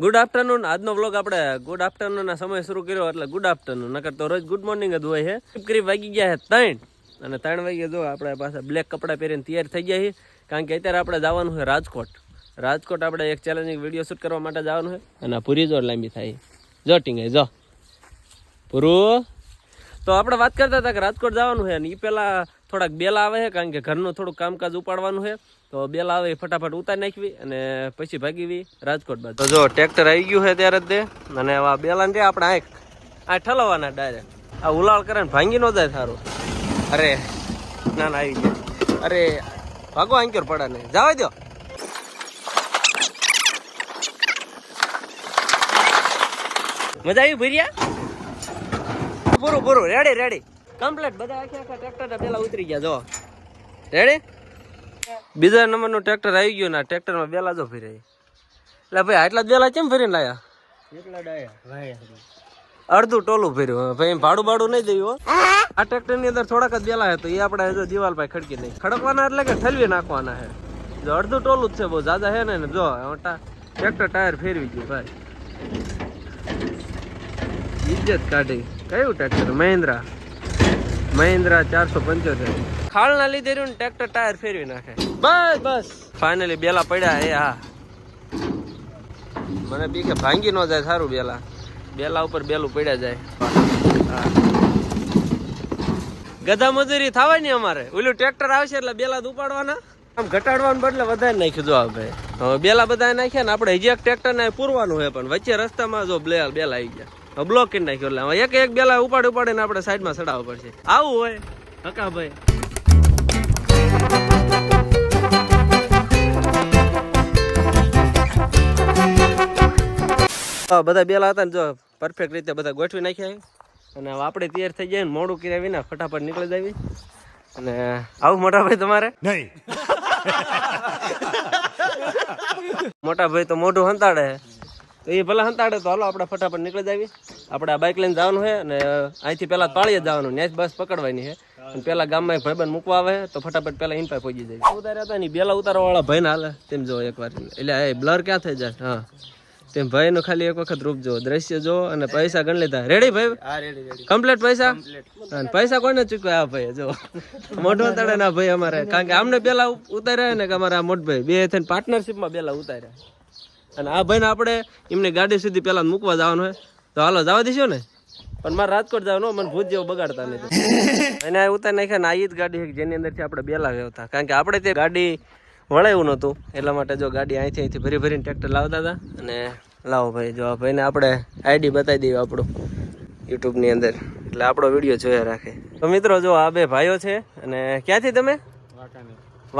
Good afternoon આજનો vlog આપણે good આફ્ટરનૂનના સમય શરૂ કર્યો એટલે ગુડ આફ્ટરનૂન નકર તો રોજ ગુડ મોર્નિંગ જ હોય છે. કરી વાગી ગયા છે ત્રણ. અને ત્રણ વાગે જો આપણે પાછા બ્લેક કપડાં પહેરીને તૈયાર થઈ ગયા છીએ. કારણ કે અત્યારે આપણે જવાનું છે રાજકોટ. રાજકોટ આપણે એક ચેલેન્જિંગ વીડિયો શૂટ કરવા માટે જવાનું છે. અને પૂરી જોર લાંબી થાય. જો ટીંગે જો. પૂરું. તો આપણે વાત કરતા હતા કે રાજકોટ જવાનું છે અને એ પહેલાં થોડાક બેલા આવે છે કારણ કે ઘરનું થોડુંક કામકાજ ઉપાડવાનું છે. તો બેલા આવે ફટાફટ ઉતારી નાખવી અને પછી ભાગીવી રાજકોટ બાજુ. તો જો ટ્રેક્ટર આવી ગયું છે ત્યારે જ દે. અને આ બેલાને દે આપણે આ આ ઠલવવાના ડાયરેક્ટ. આ ઉલાળ કરે ને ભાંગી ન જાય સારું. અરે, ના ના, આવી ગયા. અરે, ભાગો આંક્યોર પડા ને જવા દો મજા આવી ભર્યા? પૂરું પૂરું રેડી રેડી કમ્પ્લીટ બધા આખા આખા ટ્રેક્ટર પેલા ઉતરી ગયા જો રેડી બીજા નંબરનું ટ્રેક્ટર આવી ગયું ને ટ્રેક્ટરમાં બેલા જો ફરી એટલે ભાઈ આટલા જ બેલા કેમ ફરીને લાયા? અડધું ટોલું ફેર્યું ભાઈ ભાડું ભાડું નહીં દેવું આ ટ્રેક્ટરની અંદર થોડાક જ બેલા તો એ આપણે જો દિવાલ પાસે ખડકી નહીં. ખડકવાના એટલે કે ઠલવી નાખવાના હે. જો અડધું ટોલું જ છે બહુ જાજા હે ને જો ટ્રેક્ટર ટાયર ફેરવી ગયું ભાઈ. ઇજ્જત કાઢી. કયું ટ્રેક્ટર? મહિન્દ્રા. મહિન્દ્રા ચારસો પંચોતેર. ખાળના લીધે રહ્યું ને ટ્રેક્ટર ટાયર ફેરવી નાખે. બસ બસ. ફાઇનલી બેલા પડ્યા એ, હા. મને બી કે ભાંગી ન જાય, સારું બેલા. બેલા ઉપર બેલું પડ્યા જાય. ગધા મજૂરી થવાની અમારે. ઓલું ટ્રેક્ટર આવશે એટલે બેલા દુપાડવાના આમ ઘટાડવાનું બદલે વધારે નાખ્યું જો ભાઈ. હવે બેલા બધા નાખ્યા ને આપણે હજી એક ટ્રેક્ટર ને પૂરવાનું હોય પણ વચ્ચે રસ્તામાં જો બ્લે બેલા આવી ગયા. બ્લોક કરી નાખ્યો એટલે એક એક બેલા ઉપાડ ઉપાડીને આપણે સાઈડમાં ચડાવવા પડશે. આવું હોય. હકા ભાઈ. બધા બેલા હતા ને જો પરફેક્ટ રીતે બધા ગોઠવી નાખ્યા અને આપણે તૈયાર થઈ જાય ને મોડું કર્યા વિના ફટાફટ નીકળી જાવી. અને આવું મોટા ભાઈ તમારે? નહીં. મોટા ભાઈ તો મોઢું હંતાડે તો એ ભલે હંતાડે તો હાલો આપણે ફટાફટ નીકળી જાવી. આપણે આ બાઇક લઈને જવાનું છે અને અહીંથી પહેલાં પાળીએ જવાનું. ને બસ પકડવાની છે. અને પેલા ગામમાં ભાઈબંધ મૂકવા આવે તો ફટાફટ પેલા ઇન પાસે પહોંચી જાય ઉતાર્યા હતા ને બેલા ઉતારવા વાળા ભાઈ હાલે. તેમ જો એકવાર. એટલે એ બ્લર ક્યાં થઈ જાય? હા. તેમ ભાઈ નું ખાલી એક વખત રૂપ જો દ્રશ્ય જો અને પૈસા ગણ લેતા રેડી ભાઈ? કમ્પ્લીટ પૈસા? અને પૈસા કોને ચૂકવ્યા આ ભાઈ જો મોઢો તળે ના ભાઈ અમારે. કારણ કે આમને પેલા ઉતાર્યા ને કે અમારા મોટભાઈ બે થઈને પાર્ટનરશિપમાં પેલા ઉતાર્યા. અને આ ભાઈને આપણે એમની ગાડી સુધી પેલા મૂકવા જવાનું હોય. તો હાલો જવા દઈશું ને? પણ મારે રાજકોટ જવાનું મને ભૂત જેવો બગાડતા નહીં. એને ઉતાર નાખ્યા ને આ જ ગાડી જેની અંદરથી આપણે બેલા હતા. કારણ કે આપણે તે ગાડી વળાયું નહોતું. એટલા માટે જો ગાડી અહીંથી અહીંથી ભરી ભરીને ટ્રેક્ટર લાવતા હતા. અને લાવો ભાઈ જો આ ભાઈને આપણે આઈડી બતાવી દઈએ આપણું યુટ્યુબની અંદર. એટલે આપણો વીડિયો જોયા રાખે. તો મિત્રો જો આ બે ભાઈઓ છે અને ક્યાંથી તમે?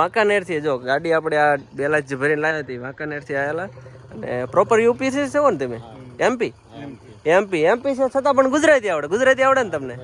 વાંકાનેરથી. જો ગાડી આપણે આ બેલા જ ભરીને લાવી હતી વાંકાનેરથી આવેલા. અને પ્રોપર યુપી છે છો ને તમે? એમપી એમપી એમપી છે છતાં પણ ગુજરાતી આવડે. ગુજરાતી આવડે ને તમને?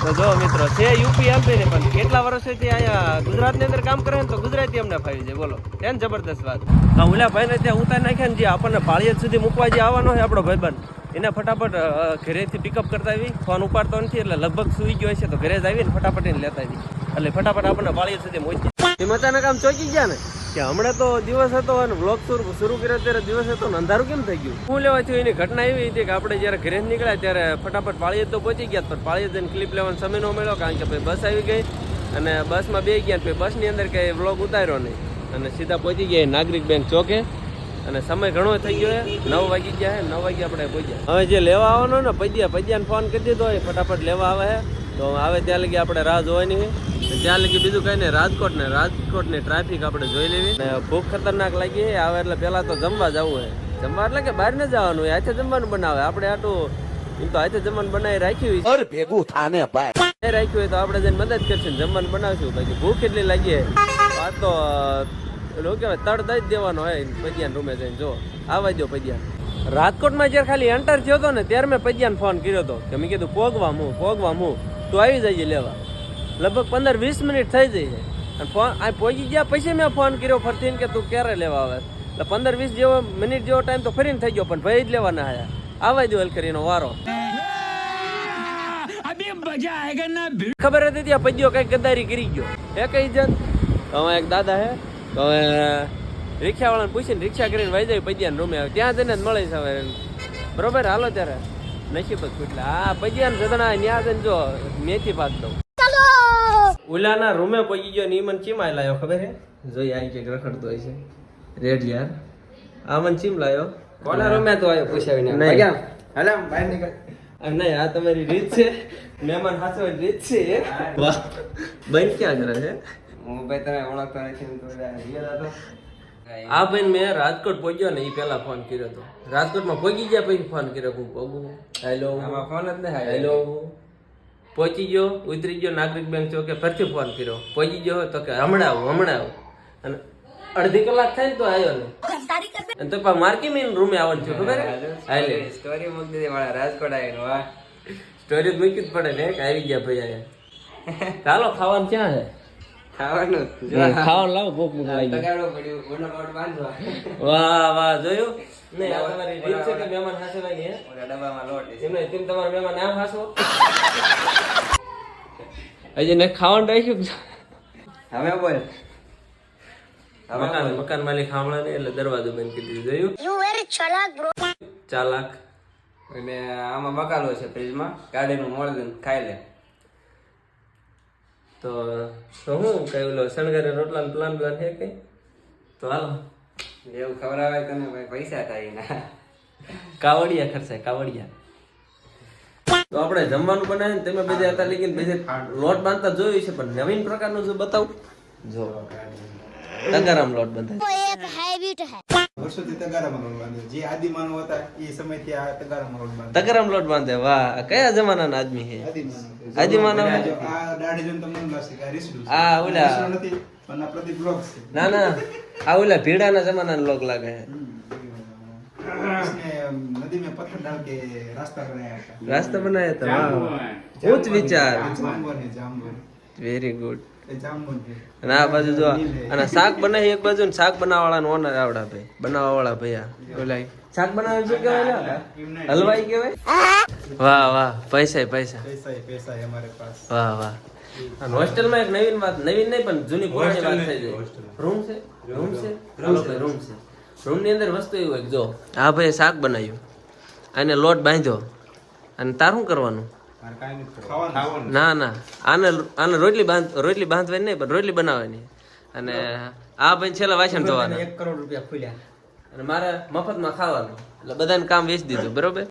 જો મિત્રો છે યુપી એમપી ને પણ કેટલા વર્ષથી અહીંયા ગુજરાતની અંદર કામ કરે ને, તો ગુજરાતી અમને ફાવી જાય. બોલો એમ જબરદસ્ત વાત? હા ઓલા ભાઈને ત્યાં ઉતારી નાખ્યા ને, જે આપણને પાળિયત સુધી મૂકવા જે આવવાનો હોય આપણો ભાઈબંધ, એને ફટાફટ ઘરેથી પિકઅપ કરતા આવી. ફોન ઉપાડતો નથી, એટલે લગભગ સુઈ ગયો હશે, તો ઘરે જ આવીને ફટાફટ એને લેતા આવી. એટલે ફટાફટ આપણને પાળિયત સુધી પહોંચી એમ અચાનક આમ ચોકી ગયા ને? કે હમણાં તો દિવસ હતો અને બ્લોગ શરૂ કર્યો ત્યારે દિવસ હતો ને અંધારું કેમ થઈ ગયું? શું લેવા થયું એની ઘટના એવી હતી કે આપણે જ્યારે ઘરે નીકળ્યા ત્યારે ફટાફટ પાળીએ તો પહોંચી ગયા પણ પાળીએ જઈને ક્લિપ લેવાનો સમય ન મળ્યો કારણ કે ભાઈ બસ આવી ગઈ અને બસમાં બે ગયા પછી બસની અંદર કઈ વ્લોગ ઉતાર્યો નહીં. અને સીધા પહોંચી ગયા નાગરિક બેંક ચોકે. અને સમય ઘણો થઈ ગયો નવ વાગી ગયા છે નવ વાગે આપણે પહોંચ્યા. હવે જે લેવા આવવાનો ને પૈયા પૈયાને ફોન કરી દીધો હોય ફટાફટ લેવા આવે છે તો આવે ત્યાં લગી આપણે રાહ જોવાની છે ત્યાં લગી બીજું કઈ નહીં રાજકોટ ને રાજકોટની ટ્રાફિક આપણે જોઈ લેવી. ભૂખ ખતરનાક લાગી આવે એટલે પેલા તો જમવા જવું હે જમવા એટલે કે બહાર ન જવાનું હોય હાથે જમવાનું બનાવે. આપણે આટલું એમ તો હાથે જમવાનું બનાવી રાખ્યું હોય ભેગું થાને ભાઈ. રાખ્યું હોય તો આપણે જઈને મદદ કરશું જમવાનું બનાવશું. બાકી ભૂખ એટલી લાગી. આ તો એવું કહેવાય તળ દઈ જ દેવાનો હોય પજિયાન રૂમે જઈને. જો આવવા દો પૈયા રાજકોટમાં જ્યારે ખાલી એન્ટર થયો હતો ને ત્યારે મેં પૈયાને ફોન કર્યો હતો કે મેં કીધું પોગવા હું પોગવા હું તું આવી જઈએ લેવા. લગભગ પંદર વીસ મિનિટ થઈ જઈ છે અને ફોન આ પહોંચી ગયા પછી મેં ફોન કર્યો ફરતીને કે તું ક્યારે લેવા આવે? એટલે પંદર વીસ જેવો મિનિટ જેવો ટાઈમ તો ફરીને થઈ ગયો, પણ ભાઈ જ લેવાના આવ્યા આવા જ દો હલકરીનો વારો. ખબર હતી ત્યાં પદ્યો કઈ ગદારી કરી ગયો. હે કઈ જન? હવે એક દાદા હે, તો હવે રિક્ષાવાળાને પૂછીને રિક્ષા કરીને વહી જાય પૈયા રૂમે. આવે ત્યાં જઈને જ મળે છે બરોબર? હાલો ત્યારે. નસીબ જ ફૂટલા. આ પૈયા જદણા ત્યાં જઈને જો મેથી પાક દઉં. ઉલાના રૂમે પગી ગયો ને એ મને ચીમાય લાયો ખબર હે? જોઈ આઈ કે રખડતો હોય છે. રેડ યાર. આ મને ચીમ લાયો. કોના રૂમે તો આવ્યો પૂછાવીને? નહીં. હાલે બહાર નીકળ. નહીં આ તમારી રીત છે. મહેમાન હાથવાની રીત છે. બેન ક્યાં કરે છે? હું ભાઈ તમે ઓળખતો નથી આ ભાઈ મેં રાજકોટ પહોંચ્યો ને એ પહેલા ફોન કર્યો હતો રાજકોટમાં પહોંચી ગયા પછી ફોન કર્યો હું પગું. હેલો ફોન જ ને હેલો પહોંચી ગયો ઉતરી ગયો નાગરિક બેંક ચોકે ફરીથી ફોન કર્યો. પહોંચી ગયો તો કે હમણાં આવું હમણાં આવું. અને અડધી કલાક થાય ને તો આવ્યો ને. અને તો માર્કી મેન રૂમે આવવાનું છું ખબર હાલે. સ્ટોરી મૂકી દીધી મારા રાજકોટ આવીને વાહ. સ્ટોરી મૂકી જ પડે ને આવી ગયા ભાઈ અહીંયા ચાલો ખાવાનું ક્યાં છે? ખાવાનું ખાવાનું લાવો ભૂખ લાગી. વાહ વાહ જોયું? નહીં આ તમારી રીત છે કે મહેમાન હાસવાની હે? ડબ્બામાં લોટ છે. એમ નહીં તેમ તમારા મહેમાન આમ હાસો હજી ને ખાવાનું રાખ્યું છે? હવે બોલ. મકાન મકાન માલિક સાંભળે ને એટલે દરવાજો બંધ કરી દીધું. જોયું? યુ વેરી chalak, બ્રો ચાલાક. એટલે આમાં બકાલો છે ફ્રીજમાં ગાડીનું મોડન ખાઈ લે. તો શું હું કઈ ઓલો શણગારે રોટલા પ્લાન પ્લાન છે કઈ? તો હાલો. એવું ખવડાવે તને ભાઈ પૈસા થાય ના કાવડિયા ખર્ચાય કાવડિયા. તો આપણે જમવાનું બનાવીને તમે બધે હતા લેકિન બધે લોટ બાંધતા જોયું છે પણ નવીન પ્રકારનું જો બતાવું. જો. તગારામ લોટ બંધાય એક હેબિટ હે. વર્ષોથી તગારામ લોટ બાંધે. જે આદિ માનવ હતા એ સમયથી આ તગારામ લોટ બાંધે. તગારામ લોટ બાંધે. વાહ કયા જમાનાના આદમી હે આદિ માનવ આ દાઢી જોન તમને લાગશે કે રીસડું આ ઓલા પણ આ પ્રતિક લોક છે. ના ના. આ ઓલા ભીડાના જમાનાના લોક લાગે नदी में पत्थर डाल के रास्ता बनाया था રાસ્તા બનાયા હતા વાહ ઉચ્ચ વિચાર जामुन है जामुन વેરી ગુડ ये जामुन है અને આ બાજુ જો અને શાક બનાવી એક બાજુ ને શાક બનાવવાળાનો ઓનર આવડા ભાઈ બનાવવા વાળા ભૈયા ઓલા શાક બનાવે શું કહેવાય ને હલવાઈ કહેવાય વાહ વાહ પૈસા પૈસા पैसा है पैसा है हमारे पास વાહ વાહ અને હોસ્ટેલમાં એક નવીન વાત નવીન નહીં પણ જૂની પુરાણી વાત થઈ જાય રૂમ છે રૂમ છે રૂમ છે રૂમ છે રૂમની અંદર વસ્તુ એવું હોય જો હા ભાઈ શાક બનાવ્યું. અને લોટ બાંધ્યો. અને તાર શું કરવાનું? ના ના. આને આને રોટલી બાંધ રોટલી બાંધવાની નહીં પણ રોટલી બનાવવાની. અને આ ભાઈ છેલ્લા વાસણ ધોવાના. એક કરોડ રૂપિયા ખુલ્યા. અને મારે મફતમાં ખાવાનું. એટલે બધાને કામ વેચી દીધું બરોબર?